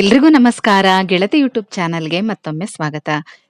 ಎಲ್ರಿಗೂ ನಮಸ್ಕಾರ. ಗೆಳತಿ ಯೂಟ್ಯೂಬ್ ಚಾನಲ್ಗೆ ಮತ್ತೊಮ್ಮೆ ಸ್ವಾಗತ.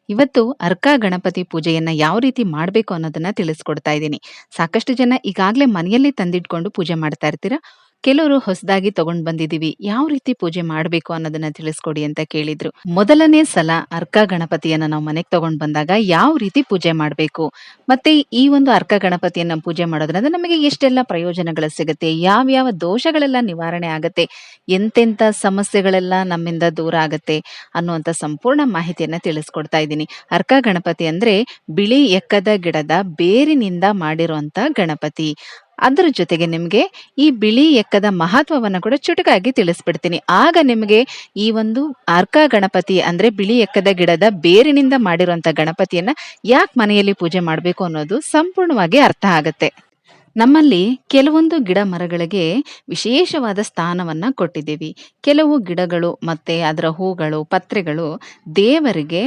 ಇವತ್ತು ಅರ್ಕ ಗಣಪತಿ ಪೂಜೆಯನ್ನ ಯಾವ ರೀತಿ ಮಾಡಬೇಕು ಅನ್ನೋದನ್ನ ತಿಳಿಸ್ಕೊಡ್ತಾ ಇದ್ದೀನಿ. ಸಾಕಷ್ಟು ಜನ ಈಗಾಗಲೇ ಮನೆಯಲ್ಲಿ ತಂದಿಟ್ಕೊಂಡು ಪೂಜೆ ಮಾಡ್ತಾ ಇರ್ತೀರಾ? ಕೆಲವರು ಹೊಸದಾಗಿ ತಗೊಂಡ್ ಬಂದಿದೀವಿ ಯಾವ ರೀತಿ ಪೂಜೆ ಮಾಡಬೇಕು ಅನ್ನೋದನ್ನ ತಿಳಿಸ್ಕೊಡಿ ಅಂತ ಕೇಳಿದ್ರು. ಮೊದಲನೇ ಸಲ ಅರ್ಕ ಗಣಪತಿಯನ್ನ ನಾವು ಮನೆಗೆ ತಗೊಂಡ್ ಬಂದಾಗ ಯಾವ ರೀತಿ ಪೂಜೆ ಮಾಡಬೇಕು? ಮತ್ತೆ ಈ ಒಂದು ಅರ್ಕ ಗಣಪತಿಯನ್ನ ಪೂಜೆ ಮಾಡೋದ್ರಿಂದ ನಮಗೆ ಎಷ್ಟೆಲ್ಲ ಪ್ರಯೋಜನಗಳು ಸಿಗುತ್ತೆ? ಯಾವ್ಯಾವ ದೋಷಗಳೆಲ್ಲ ನಿವಾರಣೆ ಆಗತ್ತೆ? ಎಂತೆಂಥ ಸಮಸ್ಯೆಗಳೆಲ್ಲ ನಮ್ಮಿಂದ ದೂರ ಆಗತ್ತೆ? ಅನ್ನುವಂಥ ಸಂಪೂರ್ಣ ಮಾಹಿತಿಯನ್ನ ತಿಳಿಸ್ಕೊಡ್ತಾ ಇದ್ದೀನಿ. ಅರ್ಕ ಗಣಪತಿ ಅಂದ್ರೆ ಬಿಳಿ ಎಕ್ಕದ ಗಿಡದ ಬೇರಿನಿಂದ ಮಾಡಿರುವಂತ ಗಣಪತಿ. ಅದ್ರ ಜೊತೆಗೆ ನಿಮಗೆ ಈ ಬಿಳಿ ಎಕ್ಕದ ಮಹತ್ವವನ್ನು ಕೂಡ ಚುಟುಕಾಗಿ ತಿಳಿಸ್ಬಿಡ್ತೀನಿ. ಆಗ ನಿಮಗೆ ಈ ಒಂದು ಅರ್ಕ ಗಣಪತಿ ಅಂದರೆ ಬಿಳಿ ಎಕ್ಕದ ಗಿಡದ ಬೇರಿನಿಂದ ಮಾಡಿರುವಂಥ ಗಣಪತಿಯನ್ನು ಯಾಕೆ ಮನೆಯಲ್ಲಿ ಪೂಜೆ ಮಾಡಬೇಕು ಅನ್ನೋದು ಸಂಪೂರ್ಣವಾಗಿ ಅರ್ಥ ಆಗುತ್ತೆ. ನಮ್ಮಲ್ಲಿ ಕೆಲವೊಂದು ಗಿಡ ಮರಗಳಿಗೆ ವಿಶೇಷವಾದ ಸ್ಥಾನವನ್ನ ಕೊಟ್ಟಿದ್ದೀವಿ. ಕೆಲವು ಗಿಡಗಳು ಮತ್ತೆ ಅದರ ಹೂಗಳು, ಪತ್ರೆಗಳು ದೇವರಿಗೆ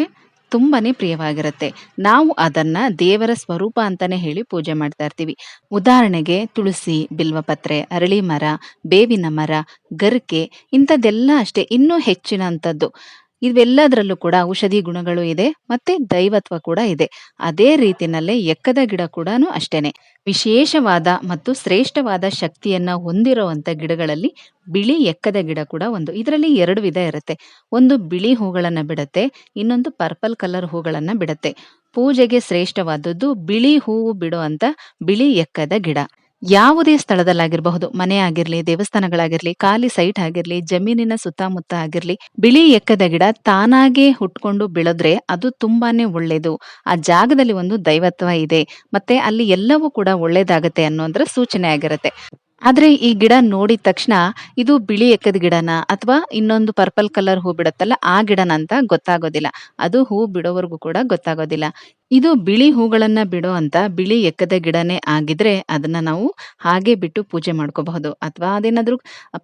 ತುಂಬಾನೇ ಪ್ರಿಯವಾಗಿರುತ್ತೆ. ನಾವು ಅದನ್ನ ದೇವರ ಸ್ವರೂಪ ಅಂತಾನೆ ಹೇಳಿ ಪೂಜೆ ಮಾಡ್ತಾ ಇರ್ತೀವಿ. ಉದಾಹರಣೆಗೆ ತುಳಸಿ, ಬಿಲ್ವಪತ್ರೆ ಅರಳಿ ಮರ ಬೇವಿನ ಮರ, ಗರಿಕೆ ಇಂಥದ್ದೆಲ್ಲ ಅಷ್ಟೇ. ಇನ್ನೂ ಹೆಚ್ಚಿನಂಥದ್ದು. ಇವೆಲ್ಲದರಲ್ಲೂ ಕೂಡ ಔಷಧಿ ಗುಣಗಳು ಇದೆ ಮತ್ತೆ ದೈವತ್ವ ಕೂಡ ಇದೆ. ಅದೇ ರೀತಿಯಲ್ಲಿ ಎಕ್ಕದ ಗಿಡ ಕೂಡ ಅಷ್ಟೇನೆ. ವಿಶೇಷವಾದ ಮತ್ತು ಶ್ರೇಷ್ಠವಾದ ಶಕ್ತಿಯನ್ನ ಹೊಂದಿರುವಂತ ಗಿಡಗಳಲ್ಲಿ ಬಿಳಿ ಎಕ್ಕದ ಗಿಡ ಕೂಡ ಒಂದು. ಇದರಲ್ಲಿ ಎರಡು ವಿಧ ಇರುತ್ತೆ. ಒಂದು ಬಿಳಿ ಹೂಗಳನ್ನು ಬಿಡುತ್ತೆ, ಇನ್ನೊಂದು ಪರ್ಪಲ್ ಕಲರ್ ಹೂಗಳನ್ನು ಬಿಡುತ್ತೆ. ಪೂಜೆಗೆ ಶ್ರೇಷ್ಠವಾದದ್ದು ಬಿಳಿ ಹೂವು ಬಿಡುವಂತ ಬಿಳಿ ಎಕ್ಕದ ಗಿಡ. ಯಾವುದೇ ಸ್ಥಳದಲ್ಲಾಗಿರಬಹುದು, ಮನೆ ಆಗಿರ್ಲಿ, ದೇವಸ್ಥಾನಗಳಾಗಿರ್ಲಿ, ಖಾಲಿ ಸೈಟ್ ಆಗಿರ್ಲಿ, ಜಮೀನಿನ ಸುತ್ತಮುತ್ತ ಆಗಿರ್ಲಿ, ಬಿಳಿ ಎಕ್ಕದ ಗಿಡ ತಾನಾಗೆ ಹುಟ್ಕೊಂಡು ಬೆಳೆದ್ರೆ ಅದು ತುಂಬಾನೇ ಒಳ್ಳೇದು. ಆ ಜಾಗದಲ್ಲಿ ಒಂದು ದೈವತ್ವ ಇದೆ. ಮತ್ತೆ ಅಲ್ಲಿ ಎಲ್ಲವೂ ಕೂಡ ಒಳ್ಳೇದಾಗತ್ತೆ ಅನ್ನೋದ್ರ ಸೂಚನೆ ಆಗಿರುತ್ತೆ. ಆದ್ರೆ ಈ ಗಿಡ ನೋಡಿದ ತಕ್ಷಣ ಇದು ಬಿಳಿ ಎಕ್ಕದ ಗಿಡನ ಅಥವಾ ಇನ್ನೊಂದು ಪರ್ಪಲ್ ಕಲರ್ ಹೂ ಬಿಡುತ್ತಲ್ಲ ಆ ಗಿಡನ ಅಂತ ಗೊತ್ತಾಗೋದಿಲ್ಲ. ಅದು ಹೂ ಬಿಡೋವರೆಗೂ ಕೂಡ ಗೊತ್ತಾಗೋದಿಲ್ಲ. ಇದು ಬಿಳಿ ಹೂಗಳನ್ನ ಬಿಡೋ ಅಂತ ಬಿಳಿ ಎಕ್ಕದ ಗಿಡನೇ ಆಗಿದ್ರೆ ಅದನ್ನ ನಾವು ಹಾಗೆ ಬಿಟ್ಟು ಪೂಜೆ ಮಾಡ್ಕೋಬಹುದು. ಅಥವಾ ಅದೇನಾದ್ರೂ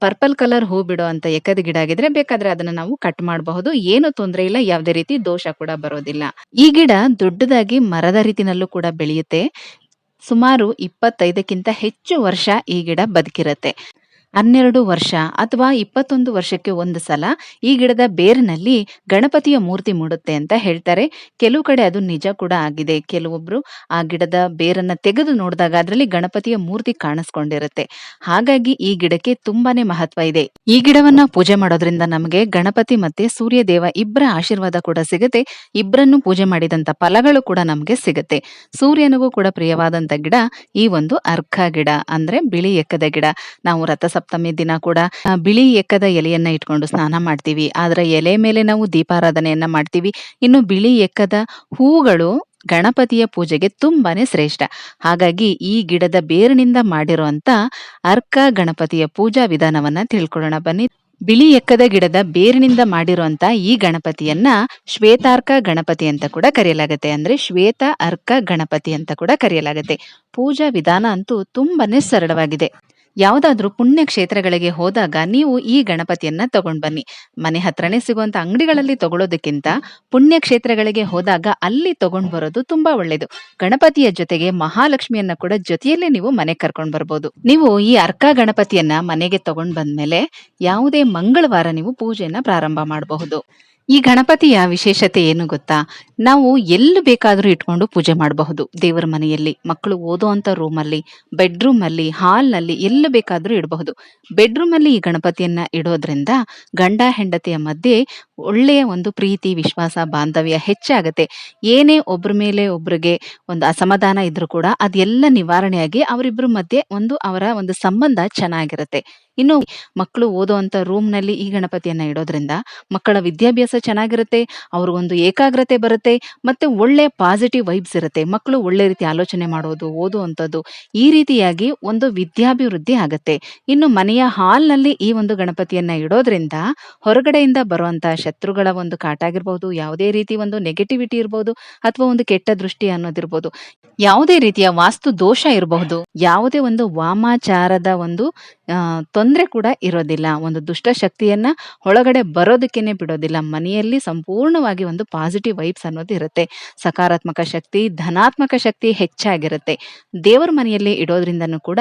ಪರ್ಪಲ್ ಕಲರ್ ಹೂ ಬಿಡೋ ಅಂತ ಎಕ್ಕದ ಗಿಡ ಆಗಿದ್ರೆ ಬೇಕಾದ್ರೆ ಅದನ್ನ ನಾವು ಕಟ್ ಮಾಡಬಹುದು. ಏನು ತೊಂದರೆ ಇಲ್ಲ, ಯಾವುದೇ ರೀತಿ ದೋಷ ಕೂಡ ಬರೋದಿಲ್ಲ. ಈ ಗಿಡ ದೊಡ್ಡದಾಗಿ ಮರದ ರೀತಿನಲ್ಲೂ ಕೂಡ ಬೆಳೆಯುತ್ತೆ. ಸುಮಾರು ಇಪ್ಪತ್ತೈದಕ್ಕಿಂತ ಹೆಚ್ಚು ವರ್ಷ ಈ ಗಿಡ ಬದುಕಿರತ್ತೆ. ಹನ್ನೆರಡು ವರ್ಷ ಅಥವಾ ಇಪ್ಪತ್ತೊಂದು ವರ್ಷಕ್ಕೆ ಒಂದು ಸಲ ಈ ಗಿಡದ ಬೇರಿನಲ್ಲಿ ಗಣಪತಿಯ ಮೂರ್ತಿ ಮೂಡುತ್ತೆ ಅಂತ ಹೇಳ್ತಾರೆ. ಕೆಲವು ಕಡೆ ಅದು ನಿಜ ಕೂಡ ಆಗಿದೆ. ಕೆಲವೊಬ್ರು ಆ ಗಿಡದ ಬೇರನ್ನ ತೆಗೆದು ನೋಡಿದಾಗ ಅದರಲ್ಲಿ ಗಣಪತಿಯ ಮೂರ್ತಿ ಕಾಣಿಸ್ಕೊಂಡಿರುತ್ತೆ. ಹಾಗಾಗಿ ಈ ಗಿಡಕ್ಕೆ ತುಂಬಾನೇ ಮಹತ್ವ ಇದೆ. ಈ ಗಿಡವನ್ನ ಪೂಜೆ ಮಾಡೋದ್ರಿಂದ ನಮಗೆ ಗಣಪತಿ ಮತ್ತೆ ಸೂರ್ಯ ದೇವ ಇಬ್ಬರ ಆಶೀರ್ವಾದ ಕೂಡ ಸಿಗುತ್ತೆ. ಇಬ್ಬರನ್ನು ಪೂಜೆ ಮಾಡಿದಂತ ಫಲಗಳು ಕೂಡ ನಮಗೆ ಸಿಗುತ್ತೆ. ಸೂರ್ಯನಿಗೂ ಕೂಡ ಪ್ರಿಯವಾದಂತ ಗಿಡ ಈ ಒಂದು ಅರ್ಕ ಗಿಡ ಅಂದ್ರೆ ಬಿಳಿ ಎಕ್ಕದ ಗಿಡ. ನಾವು ರಥಸಪ್ತಮಿ ದಿನ ಕೂಡ ಬಿಳಿ ಎಕ್ಕದ ಎಲೆಯನ್ನ ಇಟ್ಕೊಂಡು ಸ್ನಾನ ಮಾಡ್ತೀವಿ. ಅದರ ಎಲೆ ಮೇಲೆ ನಾವು ದೀಪಾರಾಧನೆಯನ್ನ ಮಾಡ್ತೀವಿ. ಇನ್ನು ಬಿಳಿ ಎಕ್ಕದ ಹೂಗಳು ಗಣಪತಿಯ ಪೂಜೆಗೆ ತುಂಬಾನೇ ಶ್ರೇಷ್ಠ. ಹಾಗಾಗಿ ಈ ಗಿಡದ ಬೇರಿನಿಂದ ಮಾಡಿರುವಂತ ಅರ್ಕ ಗಣಪತಿಯ ಪೂಜಾ ವಿಧಾನವನ್ನ ತಿಳ್ಕೊಳ್ಳೋಣ. ಬನ್ನಿ. ಬಿಳಿ ಎಕ್ಕದ ಗಿಡದ ಬೇರಿನಿಂದ ಮಾಡಿರುವಂತ ಈ ಗಣಪತಿಯನ್ನ ಶ್ವೇತಾರ್ಕ ಗಣಪತಿ ಅಂತ ಕೂಡ ಕರೆಯಲಾಗುತ್ತೆ. ಅಂದ್ರೆ ಶ್ವೇತ ಅರ್ಕ ಗಣಪತಿ ಅಂತ ಕೂಡ ಕರೆಯಲಾಗುತ್ತೆ. ಪೂಜಾ ವಿಧಾನ ಅಂತೂ ತುಂಬಾನೇ ಸರಳವಾಗಿದೆ. ಯಾವುದಾದ್ರೂ ಪುಣ್ಯ ಕ್ಷೇತ್ರಗಳಿಗೆ ಹೋದಾಗ ನೀವು ಈ ಗಣಪತಿಯನ್ನ ತಗೊಂಡ್ ಬನ್ನಿ ಮನೆ ಹತ್ರನೇ ಸಿಗುವಂತ ಅಂಗಡಿಗಳಲ್ಲಿ ತಗೊಳ್ಳೋದಕ್ಕಿಂತ ಪುಣ್ಯ ಕ್ಷೇತ್ರಗಳಿಗೆ ಹೋದಾಗ ಅಲ್ಲಿ ತಗೊಂಡ್ ಬರೋದು ತುಂಬಾ ಒಳ್ಳೇದು. ಗಣಪತಿಯ ಜೊತೆಗೆ ಮಹಾಲಕ್ಷ್ಮಿಯನ್ನ ಕೂಡ ಜೊತೆಯಲ್ಲೇ ನೀವು ಮನೆ ಕರ್ಕೊಂಡ್ ಬರ್ಬೋದು. ನೀವು ಈ ಅರ್ಕ ಗಣಪತಿಯನ್ನ ಮನೆಗೆ ತಗೊಂಡ್ ಬಂದ್ಮೇಲೆ ಯಾವುದೇ ಮಂಗಳವಾರ ನೀವು ಪೂಜೆಯನ್ನ ಪ್ರಾರಂಭ ಮಾಡಬಹುದು. ಈ ಗಣಪತಿಯ ವಿಶೇಷತೆ ಏನು ಗೊತ್ತಾ? ನಾವು ಎಲ್ಲಿ ಬೇಕಾದರೂ ಇಟ್ಕೊಂಡು ಪೂಜೆ ಮಾಡಬಹುದು. ದೇವರ ಮನೆಯಲ್ಲಿ, ಮಕ್ಕಳು ಓದುವಂತ ರೂಮಲ್ಲಿ ಬೆಡ್ರೂಮ್ ಅಲ್ಲಿ ಹಾಲ್ನಲ್ಲಿ ಎಲ್ಲ ಬೇಕಾದ್ರೂ ಇಡಬಹುದು. ಬೆಡ್ರೂಮ್ ಅಲ್ಲಿ ಈ ಗಣಪತಿಯನ್ನ ಇಡೋದ್ರಿಂದ ಗಂಡ ಹೆಂಡತಿಯ ಮಧ್ಯೆ ಒಳ್ಳೆಯ ಒಂದು ಪ್ರೀತಿ, ವಿಶ್ವಾಸ, ಬಾಂಧವ್ಯ ಹೆಚ್ಚಾಗುತ್ತೆ ಏನೇ ಒಬ್ಬರ ಮೇಲೆ ಒಬ್ರಿಗೆ ಒಂದು ಅಸಮಾಧಾನ ಇದ್ರೂ ಕೂಡ ಅದೆಲ್ಲ ನಿವಾರಣೆಯಾಗಿ ಅವರಿಬ್ಬರ ಮಧ್ಯೆ ಒಂದು ಅವರ ಒಂದು ಸಂಬಂಧ ಚೆನ್ನಾಗಿರುತ್ತೆ. ಇನ್ನು ಮಕ್ಕಳು ಓದುವಂತ ರೂಮ್ನಲ್ಲಿ ಈ ಗಣಪತಿಯನ್ನ ಇಡೋದ್ರಿಂದ ಮಕ್ಕಳ ವಿದ್ಯಾಭ್ಯಾಸ ಚೆನ್ನಾಗಿರುತ್ತೆ ಅವ್ರಿಗೊಂದು ಏಕಾಗ್ರತೆ ಬರುತ್ತೆ ಮತ್ತೆ ಒಳ್ಳೆ ಪಾಸಿಟಿವ್ ವೈಬ್ಸ್ ಇರುತ್ತೆ. ಮಕ್ಕಳು ಒಳ್ಳೆ ರೀತಿ ಆಲೋಚನೆ ಮಾಡೋದು, ಓದುವಂಥದ್ದು ಈ ರೀತಿಯಾಗಿ ಒಂದು ವಿದ್ಯಾಭಿವೃದ್ಧಿ ಆಗುತ್ತೆ. ಇನ್ನು ಮನೆಯ ಹಾಲ್ನಲ್ಲಿ ಈ ಒಂದು ಗಣಪತಿಯನ್ನ ಇಡೋದ್ರಿಂದ ಹೊರಗಡೆಯಿಂದ ಬರುವಂತ ಶತ್ರುಗಳ ಒಂದು ಕಾಟ ಆಗಿರ್ಬಹುದು ಯಾವುದೇ ರೀತಿ ಒಂದು ನೆಗೆಟಿವಿಟಿ ಇರಬಹುದು ಅಥವಾ ಒಂದು ಕೆಟ್ಟ ದೃಷ್ಟಿ ಅನ್ನೋದಿರ್ಬೋದು ಯಾವುದೇ ರೀತಿಯ ವಾಸ್ತು ದೋಷ ಇರಬಹುದು, ಯಾವುದೇ ಒಂದು ವಾಮಾಚಾರದ ಒಂದು ತೊಂದ್ರೆ ಕೂಡ ಇರೋದಿಲ್ಲ. ಒಂದು ದುಷ್ಟ ಶಕ್ತಿಯನ್ನ ಒಳಗಡೆ ಬರೋದಕ್ಕೇನೆ ಬಿಡೋದಿಲ್ಲ. ಮನೆಯಲ್ಲಿ ಸಂಪೂರ್ಣವಾಗಿ ಒಂದು ಪಾಸಿಟಿವ್ ವೈಬ್ಸ್ ಅನ್ನೋದು ಇರುತ್ತೆ. ಸಕಾರಾತ್ಮಕ ಶಕ್ತಿ, ಧನಾತ್ಮಕ ಶಕ್ತಿ ಹೆಚ್ಚಾಗಿರುತ್ತೆ. ದೇವರ ಮನೆಯಲ್ಲಿ ಇಡೋದ್ರಿಂದನೂ ಕೂಡ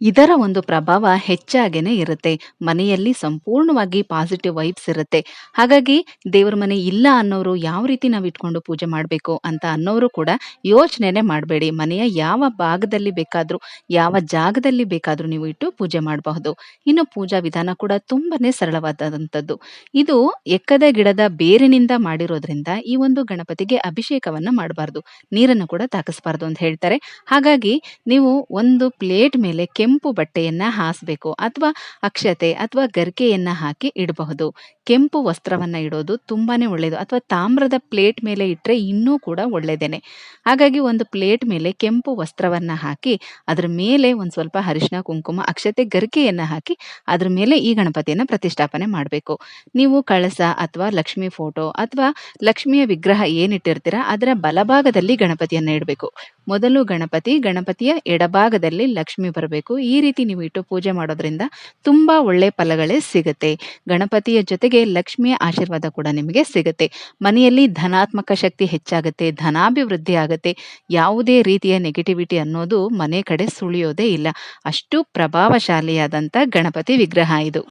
ಇದರ ಒಂದು ಪ್ರಭಾವ ಹೆಚ್ಚಾಗೇನೆ ಇರುತ್ತೆ. ಮನೆಯಲ್ಲಿ ಸಂಪೂರ್ಣವಾಗಿ ಪಾಸಿಟಿವ್ ವೈಬ್ಸ್ ಇರುತ್ತೆ. ಹಾಗಾಗಿ ದೇವ್ರ ಮನೆ ಇಲ್ಲ ಅನ್ನೋರು ಯಾವ ರೀತಿ ನಾವು ಇಟ್ಕೊಂಡು ಪೂಜೆ ಮಾಡಬೇಕು ಅಂತ ಅನ್ನೋರು ಕೂಡ ಯೋಚನೆನೆ ಮಾಡಬೇಡಿ. ಮನೆಯ ಯಾವ ಭಾಗದಲ್ಲಿ ಬೇಕಾದರೂ, ಯಾವ ಜಾಗದಲ್ಲಿ ಬೇಕಾದರೂ ನೀವು ಇಟ್ಟು ಪೂಜೆ ಮಾಡಬಹುದು. ಇನ್ನು ಪೂಜಾ ವಿಧಾನ ಕೂಡ ತುಂಬಾನೇ ಸರಳವಾದಂಥದ್ದು. ಇದು ಎಕ್ಕದ ಗಿಡದ ಬೇರಿನಿಂದ ಮಾಡಿರೋದ್ರಿಂದ ಈ ಒಂದು ಗಣಪತಿಗೆ ಅಭಿಷೇಕವನ್ನ ಮಾಡಬಾರ್ದು. ನೀರನ್ನು ಕೂಡ ತಾಕಿಸಬಾರ್ದು ಅಂತ ಹೇಳ್ತಾರೆ. ಹಾಗಾಗಿ ನೀವು ಒಂದು ಪ್ಲೇಟ್ ಮೇಲೆ ಕೆಂಪು ಬಟ್ಟೆಯನ್ನ ಹಾಸಬೇಕು ಅಥವಾ ಅಕ್ಷತೆ ಅಥವಾ ಗರಿಕೆಯನ್ನ ಹಾಕಿ ಇಡಬಹುದು. ಕೆಂಪು ವಸ್ತ್ರವನ್ನ ಇಡೋದು ತುಂಬಾನೇ ಒಳ್ಳೆಯದು ಅಥವಾ ತಾಮ್ರದ ಪ್ಲೇಟ್ ಮೇಲೆ ಇಟ್ಟರೆ ಇನ್ನೂ ಕೂಡ ಒಳ್ಳೆಯದೇನೆ. ಹಾಗಾಗಿ ಒಂದು ಪ್ಲೇಟ್ ಮೇಲೆ ಕೆಂಪು ವಸ್ತ್ರವನ್ನ ಹಾಕಿ ಅದರ ಮೇಲೆ ಒಂದು ಸ್ವಲ್ಪ ಅರಿಶಿನ, ಕುಂಕುಮ, ಅಕ್ಷತೆ, ಗರಿಕೆಯನ್ನು ಹಾಕಿ ಅದ್ರ ಮೇಲೆ ಈ ಗಣಪತಿಯನ್ನ ಪ್ರತಿಷ್ಠಾಪನೆ ಮಾಡಬೇಕು. ನೀವು ಕಳಸ ಅಥವಾ ಲಕ್ಷ್ಮಿ ಫೋಟೋ ಅಥವಾ ಲಕ್ಷ್ಮಿಯ ವಿಗ್ರಹ ಏನಿಟ್ಟಿರ್ತೀರಾ ಅದರ ಬಲಭಾಗದಲ್ಲಿ ಗಣಪತಿಯನ್ನ ಇಡಬೇಕು. ಮೊದಲು ಗಣಪತಿ, ಗಣಪತಿಯ ಎಡಭಾಗದಲ್ಲಿ ಲಕ್ಷ್ಮಿ ಬರಬೇಕು. ಈ ರೀತಿ ನೀವು ಇಟ್ಟು ಪೂಜೆ ಮಾಡೋದ್ರಿಂದ ತುಂಬಾ ಒಳ್ಳೆ ಫಲಗಳೇ ಸಿಗುತ್ತೆ. ಗಣಪತಿಯ ಜೊತೆಗೆ ಲಕ್ಷ್ಮಿಯ ಆಶೀರ್ವಾದ ಕೂಡ ನಿಮಗೆ ಸಿಗುತ್ತೆ. ಮನೆಯಲ್ಲಿ ಧನಾತ್ಮಕ ಶಕ್ತಿ ಹೆಚ್ಚಾಗುತ್ತೆ, ಧನಾಭಿವೃದ್ಧಿ ಆಗುತ್ತೆ. ಯಾವುದೇ ರೀತಿಯ ನೆಗೆಟಿವಿಟಿ ಅನ್ನೋದು ಮನೆ ಕಡೆ ಸುಳಿಯೋದೇ ಇಲ್ಲ. ಅಷ್ಟು ಪ್ರಭಾವಶಾಲಿಯಾದಂಥ ಗಣಪತಿ ವಿಗ್ರಹ ಇದು.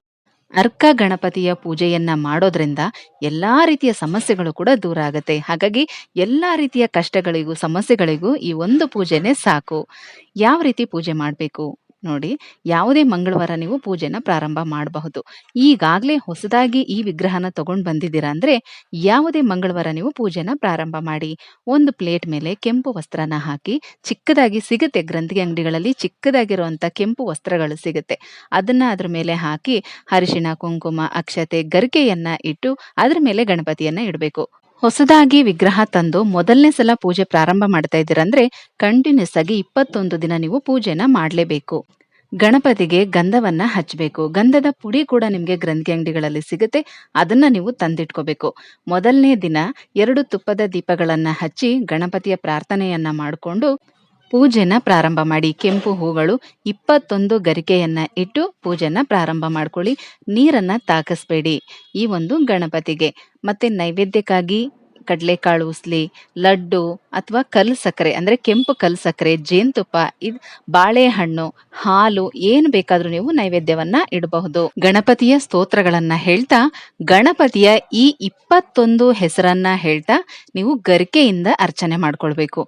ಅರ್ಕ ಗಣಪತಿಯ ಪೂಜೆಯನ್ನ ಮಾಡೋದ್ರಿಂದ ಎಲ್ಲಾ ರೀತಿಯ ಸಮಸ್ಯೆಗಳು ಕೂಡ ದೂರ ಆಗುತ್ತೆ. ಹಾಗಾಗಿ ಎಲ್ಲಾ ರೀತಿಯ ಕಷ್ಟಗಳಿಗೂ, ಸಮಸ್ಯೆಗಳಿಗೂ ಈ ಒಂದು ಪೂಜೆನೆ ಸಾಕು. ಯಾವ ರೀತಿ ಪೂಜೆ ಮಾಡಬೇಕು? ನೋಡಿ, ಯಾವುದೇ ಮಂಗಳವಾರ ನೀವು ಪೂಜೆನ ಪ್ರಾರಂಭ ಮಾಡಬಹುದು. ಈಗಾಗಲೇ ಹೊಸದಾಗಿ ಈ ವಿಗ್ರಹನ ತಗೊಂಡು ಬಂದಿದ್ದೀರಾ ಅಂದ್ರೆ ಯಾವುದೇ ಮಂಗಳವಾರ ನೀವು ಪೂಜೆನ ಪ್ರಾರಂಭ ಮಾಡಿ. ಒಂದು ಪ್ಲೇಟ್ ಮೇಲೆ ಕೆಂಪು ವಸ್ತ್ರನ ಹಾಕಿ ಚಿಕ್ಕದಾಗಿ ಸಿಗುತ್ತೆ ಗ್ರಂಥಿಗೆ ಅಂಗಡಿಗಳಲ್ಲಿ ಚಿಕ್ಕದಾಗಿರುವಂಥ ಕೆಂಪು ವಸ್ತ್ರಗಳು ಸಿಗುತ್ತೆ. ಅದನ್ನ ಅದ್ರ ಮೇಲೆ ಹಾಕಿ ಅರಿಶಿಣ, ಕುಂಕುಮ, ಅಕ್ಷತೆ, ಗರಿಕೆಯನ್ನ ಇಟ್ಟು ಅದ್ರ ಮೇಲೆ ಗಣಪತಿಯನ್ನ ಇಡಬೇಕು. ಹೊಸದಾಗಿ ವಿಗ್ರಹ ತಂದು ಮೊದಲನೇ ಸಲ ಪೂಜೆ ಪ್ರಾರಂಭ ಮಾಡ್ತಾ ಇದ್ದೀರಂದ್ರೆ ಕಂಟಿನ್ಯೂಸ್ ಆಗಿ 21 ದಿನ ನೀವು ಪೂಜೆನ ಮಾಡಲೇಬೇಕು. ಗಣಪತಿಗೆ ಗಂಧವನ್ನ ಹಚ್ಚಬೇಕು. ಗಂಧದ ಪುಡಿ ಕೂಡ ನಿಮಗೆ ಗ್ರಂಥಿ ಅಂಗಡಿಗಳಲ್ಲಿ ಸಿಗುತ್ತೆ. ಅದನ್ನ ನೀವು ತಂದಿಟ್ಕೋಬೇಕು. ಮೊದಲನೇ ದಿನ ಎರಡು ತುಪ್ಪದ ದೀಪಗಳನ್ನ ಹಚ್ಚಿ ಗಣಪತಿಯ ಪ್ರಾರ್ಥನೆಯನ್ನ ಮಾಡ್ಕೊಂಡು ಪೂಜೆನ ಪ್ರಾರಂಭ ಮಾಡಿ. ಕೆಂಪು ಹೂಗಳು 21 ಗರಿಕೆಯನ್ನ ಇಟ್ಟು ಪೂಜೆನ ಪ್ರಾರಂಭ ಮಾಡ್ಕೊಳ್ಳಿ. ನೀರನ್ನ ತಾಕಸ್ಬೇಡಿ ಈ ಒಂದು ಗಣಪತಿಗೆ. ಮತ್ತೆ ನೈವೇದ್ಯಕ್ಕಾಗಿ ಕಡಲೆಕಾಳು ಉಸ್ಲಿ, ಲಡ್ಡು ಅಥವಾ ಕಲ್ ಸಕ್ಕರೆ ಅಂದ್ರೆ ಕೆಂಪು ಕಲ್ ಸಕ್ಕರೆ, ಜೇನುತುಪ್ಪ, ಇದು ಬಾಳೆಹಣ್ಣು, ಹಾಲು ಏನು ಬೇಕಾದರೂ ನೀವು ನೈವೇದ್ಯವನ್ನ ಇಡಬಹುದು. ಗಣಪತಿಯ ಸ್ತೋತ್ರಗಳನ್ನ ಹೇಳ್ತಾ ಗಣಪತಿಯ ಈ 21 ಹೆಸರನ್ನ ಹೇಳ್ತಾ ನೀವು ಗರಿಕೆಯಿಂದ ಅರ್ಚನೆ ಮಾಡ್ಕೊಳ್ಬೇಕು.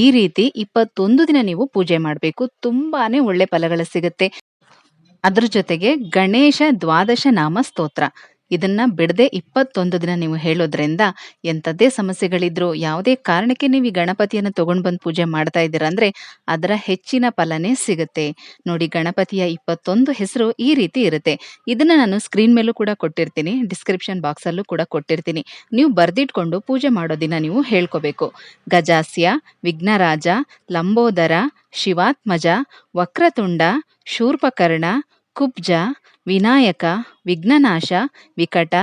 ಈ ರೀತಿ 21 ದಿನ ನೀವು ಪೂಜೆ ಮಾಡಬೇಕು. ತುಂಬಾನೇ ಒಳ್ಳೆ ಫಲಗಳು ಸಿಗುತ್ತೆ. ಅದ್ರ ಜೊತೆಗೆ ಗಣೇಶ ದ್ವಾದಶ ನಾಮ ಸ್ತೋತ್ರ. ಇದನ್ನ ಬಿಡದೆ 21 ದಿನ ನೀವು ಹೇಳೋದ್ರಿಂದ ಎಂಥದ್ದೇ ಸಮಸ್ಯೆಗಳಿದ್ರು ಯಾವುದೇ ಕಾರಣಕ್ಕೆ ನೀವು ಈ ಗಣಪತಿಯನ್ನು ತಗೊಂಡು ಬಂದು ಪೂಜೆ ಮಾಡ್ತಾ ಇದ್ದೀರಾ ಅಂದ್ರೆ ಅದರ ಹೆಚ್ಚಿನ ಫಲನೇ ಸಿಗುತ್ತೆ. ನೋಡಿ ಗಣಪತಿಯ 21 ಹೆಸರು ಈ ರೀತಿ ಇರುತ್ತೆ. ಇದನ್ನ ನಾನು ಸ್ಕ್ರೀನ್ ಮೇಲೂ ಕೂಡ ಕೊಟ್ಟಿರ್ತೀನಿ. ಡಿಸ್ಕ್ರಿಪ್ಷನ್ ಬಾಕ್ಸ್ ಅಲ್ಲೂ ಕೂಡ ಕೊಟ್ಟಿರ್ತೀನಿ. ನೀವು ಬರ್ದಿಟ್ಕೊಂಡು ಪೂಜೆ ಮಾಡೋ ದಿನ ನೀವು ಹೇಳ್ಕೋಬೇಕು. ಗಜಾಸ್ಯ, ವಿಘ್ನರಾಜ, ಲಂಬೋದರ, ಶಿವಾತ್ಮಜ, ವಕ್ರತುಂಡ, ಶೂರ್ಪಕರ್ಣ, ಕುಬ್ಜ, ವಿನಾಯಕ, ವಿಘ್ನನಾಶ, ವಿಕಟ,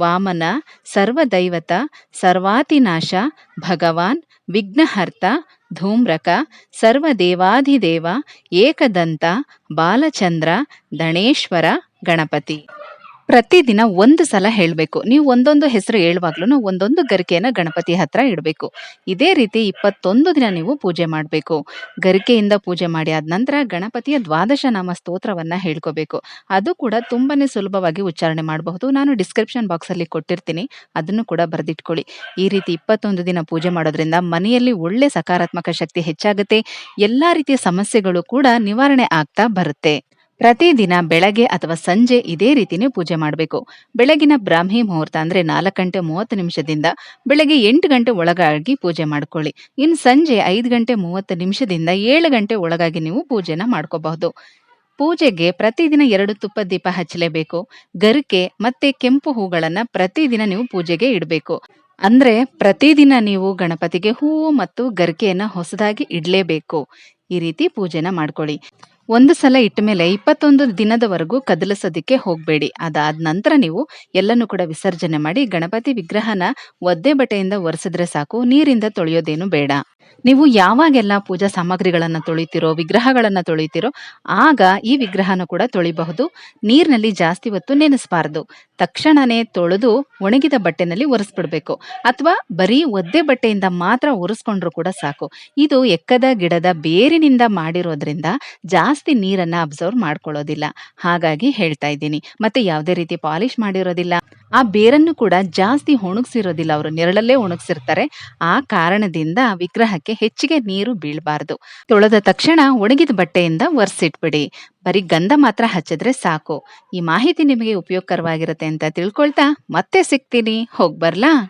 ವಾಮನ, ಸರ್ವದೈವತ, ಸರ್ವಾತಿನಾಶ, ಭಗವಾನ್, ವಿಘ್ನಹರ್ತ, ಧೂಮ್ರಕ, ಸರ್ವದೇವಾಧಿದೇವ, ಏಕದಂತ, ಬಾಲಚಂದ್ರ, ದಣೇಶ್ವರ, ಗಣಪತಿ. ಪ್ರತಿದಿನ ಒಂದು ಸಲ ಹೇಳಬೇಕು ನೀವು ಒಂದೊಂದು ಹೆಸರು ಹೇಳುವಾಗ್ಲೂ ಒಂದೊಂದು ಗರಿಕೆಯನ್ನು ಗಣಪತಿ ಹತ್ರ ಇಡಬೇಕು. ಇದೇ ರೀತಿ 21 ದಿನ ನೀವು ಪೂಜೆ ಮಾಡಬೇಕು. ಗರಿಕೆಯಿಂದ ಪೂಜೆ ಮಾಡಿ ಆದ ನಂತರ ಗಣಪತಿಯ ದ್ವಾದಶ ನಾಮ ಸ್ತೋತ್ರವನ್ನ ಹೇಳ್ಕೋಬೇಕು. ಅದು ಕೂಡ ತುಂಬಾನೇ ಸುಲಭವಾಗಿ ಉಚ್ಚಾರಣೆ ಮಾಡಬಹುದು. ನಾನು ಡಿಸ್ಕ್ರಿಪ್ಷನ್ ಬಾಕ್ಸ್ ಅಲ್ಲಿ ಕೊಟ್ಟಿರ್ತೀನಿ. ಅದನ್ನು ಕೂಡ ಬರೆದಿಟ್ಕೊಳ್ಳಿ. ಈ ರೀತಿ 21 ದಿನ ಪೂಜೆ ಮಾಡೋದ್ರಿಂದ ಮನೆಯಲ್ಲಿ ಒಳ್ಳೆ ಸಕಾರಾತ್ಮಕ ಶಕ್ತಿ ಹೆಚ್ಚಾಗುತ್ತೆ. ಎಲ್ಲಾ ರೀತಿಯ ಸಮಸ್ಯೆಗಳು ಕೂಡ ನಿವಾರಣೆ ಆಗ್ತಾ ಬರುತ್ತೆ. ಪ್ರತಿದಿನ ಬೆಳಗ್ಗೆ ಅಥವಾ ಸಂಜೆ ಇದೇ ರೀತಿನೇ ಪೂಜೆ ಮಾಡಬೇಕು. ಬೆಳಗಿನ ಬ್ರಾಹ್ಮಿ ಮುಹೂರ್ತ ಅಂದ್ರೆ ನಾಲ್ಕು ಗಂಟೆ 30 ನಿಮಿಷದಿಂದ ಬೆಳಗ್ಗೆ ಎಂಟು ಗಂಟೆ ಒಳಗಾಗಿ ಪೂಜೆ ಮಾಡ್ಕೊಳ್ಳಿ. ಇನ್ನು ಸಂಜೆ ಐದು ಗಂಟೆ 30 ನಿಮಿಷದಿಂದ ಏಳು ಗಂಟೆ ಒಳಗಾಗಿ ನೀವು ಪೂಜೆನ ಮಾಡ್ಕೋಬಹುದು. ಪೂಜೆಗೆ ಪ್ರತಿದಿನ ಎರಡು ತುಪ್ಪ ದೀಪ ಹಚ್ಚಲೇಬೇಕು. ಗರಿಕೆ ಮತ್ತೆ ಕೆಂಪು ಹೂಗಳನ್ನ ಪ್ರತಿದಿನ ನೀವು ಪೂಜೆಗೆ ಇಡಬೇಕು. ಅಂದ್ರೆ ಪ್ರತಿದಿನ ನೀವು ಗಣಪತಿಗೆ ಹೂವು ಮತ್ತು ಗರಿಕೆಯನ್ನ ಹೊಸದಾಗಿ ಇಡಲೇಬೇಕು. ಈ ರೀತಿ ಪೂಜೆನ ಮಾಡ್ಕೊಳ್ಳಿ. ಒಂದು ಸಲ ಇಟ್ಟ ಮೇಲೆ 21 ದಿನದವರೆಗೂ ಕದಲಿಸೋದಕ್ಕೆ ಹೋಗ್ಬೇಡಿ. ಅದಾದ ನಂತರ ನೀವು ಎಲ್ಲನೂ ಕೂಡ ವಿಸರ್ಜನೆ ಮಾಡಿ ಗಣಪತಿ ವಿಗ್ರಹನ ಒದ್ದೆ ಬಟ್ಟೆಯಿಂದ ಒರೆಸಿದ್ರೆ ಸಾಕು. ನೀರಿಂದ ತೊಳೆಯೋದೇನು ಬೇಡ. ನೀವು ಯಾವಾಗೆಲ್ಲ ಪೂಜಾ ಸಾಮಗ್ರಿಗಳನ್ನ ತೊಳಿತೀರೋ, ವಿಗ್ರಹಗಳನ್ನ ತೊಳಿತೀರೋ ಆಗ ಈ ವಿಗ್ರಹನ ಕೂಡ ತೊಳಿಬಹುದು. ನೀರಿನಲ್ಲಿ ಜಾಸ್ತಿ ಹೊತ್ತು ನೆನೆಸಬಾರದು. ತಕ್ಷಣನೇ ತೊಳೆದು ಒಣಗಿದ ಬಟ್ಟೆನಲ್ಲಿ ಒರೆಸ್ಬಿಡ್ಬೇಕು. ಅಥವಾ ಬರೀ ಒದ್ದೆ ಬಟ್ಟೆಯಿಂದ ಮಾತ್ರ ಒರೆಸ್ಕೊಂಡ್ರು ಕೂಡ ಸಾಕು. ಇದು ಎಕ್ಕದ ಗಿಡದ ಬೇರಿನಿಂದ ಮಾಡಿರೋದ್ರಿಂದ ಜಾಸ್ತಿ ನೀರನ್ನ ಅಬ್ಸರ್ವ್ ಮಾಡ್ಕೊಳ್ಳೋದಿಲ್ಲ. ಹಾಗಾಗಿ ಹೇಳ್ತಾ ಇದ್ದೀನಿ. ಮತ್ತೆ ಯಾವುದೇ ರೀತಿ ಪಾಲಿಶ್ ಮಾಡಿರೋದಿಲ್ಲ. ಆ ಬೇರನ್ನು ಕೂಡ ಜಾಸ್ತಿ ಒಣಗಿಸಿರೋದಿಲ್ಲ. ಅವರು ನೆರಳಲ್ಲೇ ಒಣಗಿಸಿರ್ತಾರೆ. ಆ ಕಾರಣದಿಂದ ವಿಗ್ರಹಕ್ಕೆ ಹೆಚ್ಚಿಗೆ ನೀರು ಬೀಳಬಾರ್ದು. ತೊಳೆದ ತಕ್ಷಣ ಒಣಗಿದ ಬಟ್ಟೆಯಿಂದ ಒರೆಸಿಟ್ಬಿಡಿ. ಬರೀ ಗಂಧ ಮಾತ್ರ ಹಚ್ಚಿದ್ರೆ ಸಾಕು. ಈ ಮಾಹಿತಿ ನಿಮಗೆ ಉಪಯೋಗಕರವಾಗಿರುತ್ತೆ ಅಂತ ತಿಳ್ಕೊಳ್ತಾ ಮತ್ತೆ ಸಿಗ್ತೀನಿ. ಹೋಗ್ಬರ್ಲಾ